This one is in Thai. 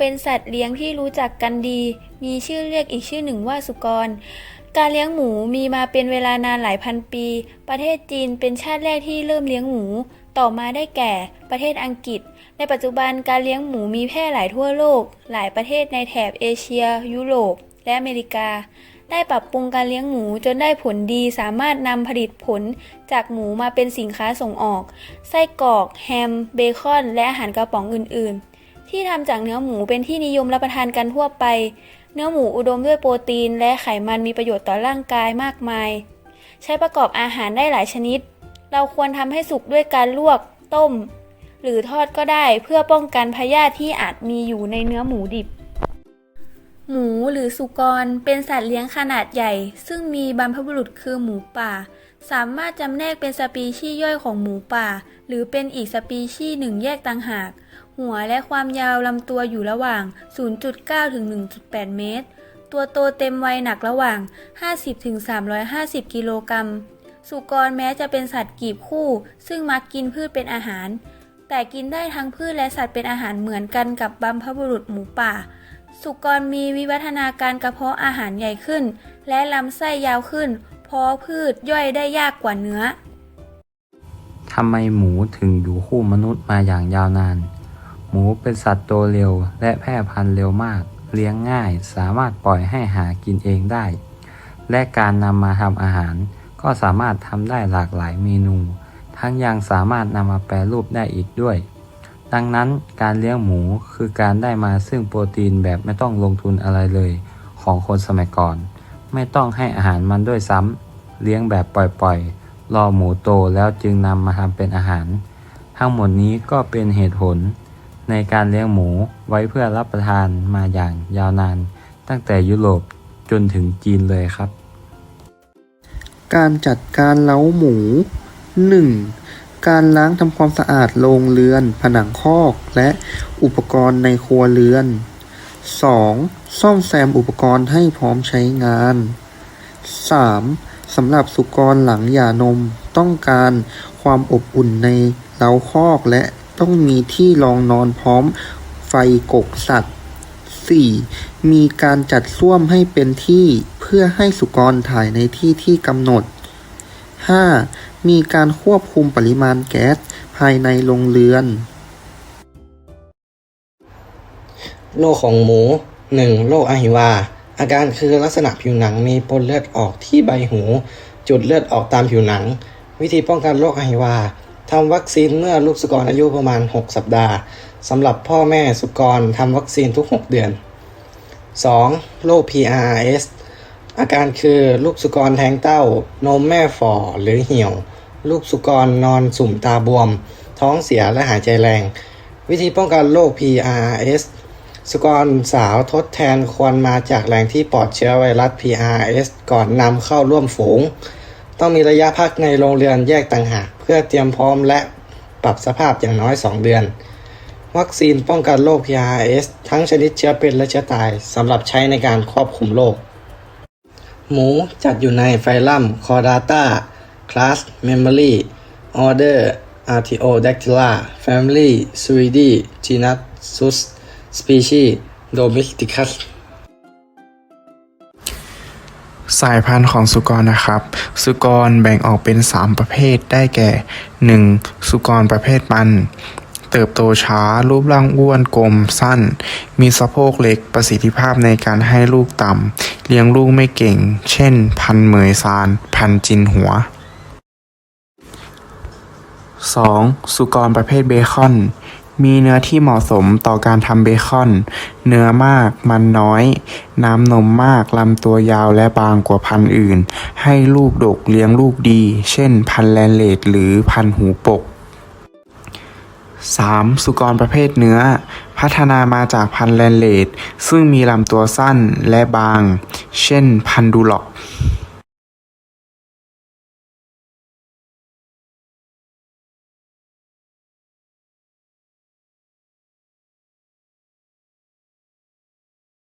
เป็นสัตว์เลี้ยงที่รู้จักกันดี มีชื่อเรียกอีกชื่อหนึ่งว่าสุกร การเลี้ยงหมูมีมาเป็นเวลานานหลายพันปี ประเทศจีนเป็นชาติแรกที่เริ่มเลี้ยงหมู ต่อมาได้แก่ประเทศอังกฤษ ในปัจจุบันการเลี้ยงหมูมีแพร่หลายทั่วโลก หลายประเทศในแถบเอเชีย ยุโรป และอเมริกา ได้ปรับปรุงการเลี้ยงหมูจนได้ผลดีสามารถนำผลิตผลจากหมูมาเป็นสินค้าส่งออก ไส้กรอก แฮม เบคอน และอาหารกระป๋องอื่นๆ ที่ทำจากเนื้อหมูเป็นที่นิยมรับประทานกันทั่วไป เนื้อหมูอุดมด้วยโปรตีน และไขมันมีประโยชน์ต่อร่างกายมากมาย ใช้ประกอบอาหารได้หลายชนิด เราควรทำให้สุกด้วยการลวก ต้ม หรือทอดก็ได้เพื่อป้องกันพยาธิที่อาจมีอยู่ในเนื้อหมูดิบ หมูหรือสุกรเป็นสัตว์เลี้ยงขนาดใหญ่ ซึ่งมีบรรพบุรุษคือหมูป่า สามารถจำแนกเป็นสปีชีส์ย่อยของหมูป่า หรือเป็นอีกสปีชีส์หนึ่งแยกต่างหาก หัวและความยาวลำตัวอยู่ระหว่าง 0.9 ถึง 1.8 เมตร ตัวโตเต็มวัยหนักระหว่าง 50 ถึง 350 กิโลกรัม สุกรแม้จะเป็นสัตว์กีบคู่ ซึ่งมักกินพืชเป็นอาหาร แต่กินได้ทั้งพืชและสัตว์เป็นอาหารเหมือนกันกับบรรพบุรุษหมูป่า สุกรมีวิวัฒนาการกระเพาะอาหารใหญ่ขึ้น และลำไส้ยาวขึ้น เพราะพืชย่อยได้ยากกว่าเนื้อทำไมหมูถึงอยู่คู่มนุษย์มาอย่างยาวนาน หมูเป็นสัตว์โตเร็วและแพร่พันธุ์เร็วมาก เลี้ยงง่าย สามารถปล่อยให้หากินเองได้ และการนำมาทำอาหาร ก็สามารถทำได้หลากหลายเมนู ทั้งยังสามารถนำมาแปรรูปได้อีกด้วย ดังนั้นการเลี้ยงหมูคือการได้มาซึ่งโปรตีนแบบไม่ต้องลงทุนอะไรเลย ของคนสมัยก่อน ไม่ต้องให้อาหารมันด้วยซ้ำเลี้ยงแบบปล่อยๆ รอหมูโตแล้วจึงนำมาทำเป็นอาหาร ทั้งหมดนี้ก็เป็นเหตุผล ในการเลี้ยงหมูไว้เพื่อรับประทานมาอย่างยาวนาน ตั้งแต่ยุโรปจนถึงจีนเลยครับ การจัดการเล้าหมู 1. การล้างทำความสะอาดโรงเรือน ผนังคอกและอุปกรณ์ในครัวเรือน 2. ซ่อมแซมอุปกรณ์ให้พร้อมใช้งาน 3. สำหรับสุกรหลังหย่านมต้องการความอบอุ่นในเล้าคอกและ ต้องมีที่รองนอนพร้อมไฟกกสัตว์ 4. มีการจัดส้วมให้เป็นที่เพื่อให้สุกรถ่ายในที่ที่กำหนด 5. มีการควบคุมปริมาณแก๊สภายในโรงเรือน โรคของหมู 1. โรคอหิวา อาการคือลักษณะผิวหนังมีปนเลือดออกที่ใบหู จุดเลือดออกตามผิวหนัง วิธีป้องกันโรคอหิวา ทำวัคซีนเมื่อลูกสุกรอายุประมาณ 6 สัปดาห์สำหรับพ่อแม่สุกรทำวัคซีนทุก 6 เดือน 2. โรค PRS อาการคือลูกสุกรแทงเต้านมแม่ฝ่อหรือเหี่ยว ลูกสุกรนอนสุ่มตาบวม ท้องเสียและหายใจแรง วิธีป้องกันโรค PRS สุกรสาวทดแทนควรมาจากแหล่งที่ปลอดเชื้อไวรัส PRS ก่อนนำเข้าร่วมฝูง ต้องมีระยะพักในโรงเรือนแยกต่างหากเพื่อเตรียมพร้อมและปรับสภาพอย่างน้อย 2 เดือน วัคซีนป้องกันโรค PRS ทั้งชนิดเชื้อเป็นและเชื้อตายสำหรับใช้ในการควบคุมโรคหมูจัดอยู่ในไฟลัมคอร์ดาตาคลาสเมมโมรีออเดอร์ Artiodactyla Family Suidae Genus Sus Species Domesticus ส สายพันธุ์ของสุกรนะครับ สุกรแบ่งออกเป็น 3 ประเภทได้แก่ 1. สุกรประเภทมัน เติบโตช้า รูปร่างอ้วนกลมสั้น มีสะโพกเล็กประสิทธิภาพในการให้ลูกต่ำเลี้ยงลูกไม่เก่ง เช่น พันธุ์เหมยซาน พันธุ์จินหัว 2. สุกรประเภทเบคอน มีเนื้อที่เหมาะสมต่อการทำเบคอน เนื้อมาก มันน้อย น้ำนมมาก ลำตัวยาวและบางกว่าพันธุ์อื่น ให้ลูกดกเลี้ยงลูกดี เช่นพันธุ์แลนเลดหรือพันธุ์หูปก 3. สุกรประเภทเนื้อ พัฒนามาจากพันธุ์แลนเลดซึ่งมีลำตัวสั้นและบาง เช่นพันธุ์ดูล็อก